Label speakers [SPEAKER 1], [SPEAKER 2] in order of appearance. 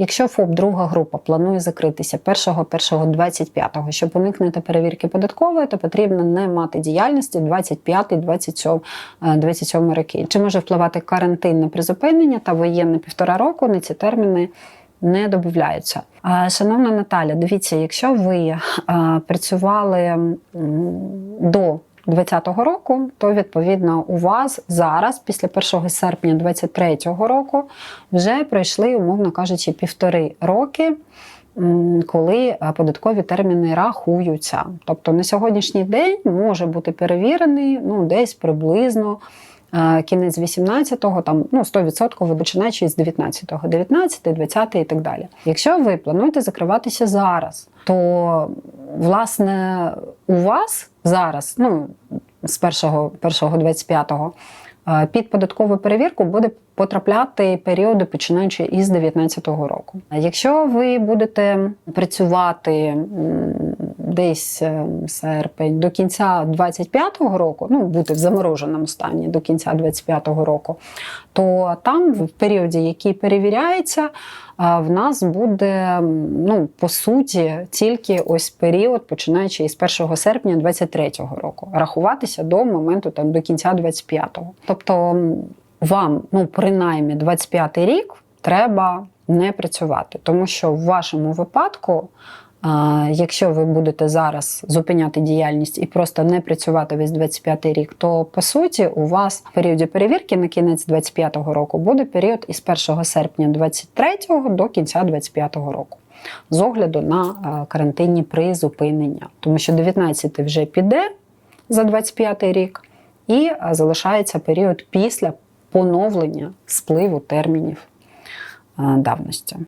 [SPEAKER 1] Якщо ФОП друга група планує закритися 1.1.25, щоб уникнути перевірки податкової, то потрібно не мати діяльності 25-27 27 роки. Чи може впливати карантинне призупинення та воєнне півтора року? На ці терміни не додаються. Шановна Наталя, дивіться, якщо ви працювали до 2020 року, то відповідно у вас зараз, після 1 серпня 2023 року, вже пройшли, умовно кажучи, півтори роки. Коли податкові терміни рахуються, тобто на сьогоднішній день може бути перевірений ну десь приблизно е, кінець 18-го, там ну 100% починаючи з 19-го, 19, 20 і так далі. Якщо ви плануєте закриватися зараз, то власне у вас зараз, ну з 1-го, 1-го 25-го, е, під податкову перевірку буде потрапляти періоди, починаючи із 19-го року. Якщо ви будете працювати десь е, серпень до кінця 25-го року, ну бути в замороженому стані до кінця 25-го року, то там в періоді, який перевіряється, в нас буде ну по суті тільки ось період, починаючи із 1 серпня 23-го року, рахуватися до моменту там до кінця 25-го. Тобто вам, ну принаймні, 25-й рік треба не працювати, тому що в вашому випадку. Якщо ви будете зараз зупиняти діяльність і просто не працювати весь 25 рік, то по суті у вас в періоді перевірки на кінець 25 року буде період із 1 серпня 23 до кінця 25 року. З огляду на карантинні призупинення, тому що 19 вже піде за 25 рік, і залишається період після поновлення спливу термінів давності.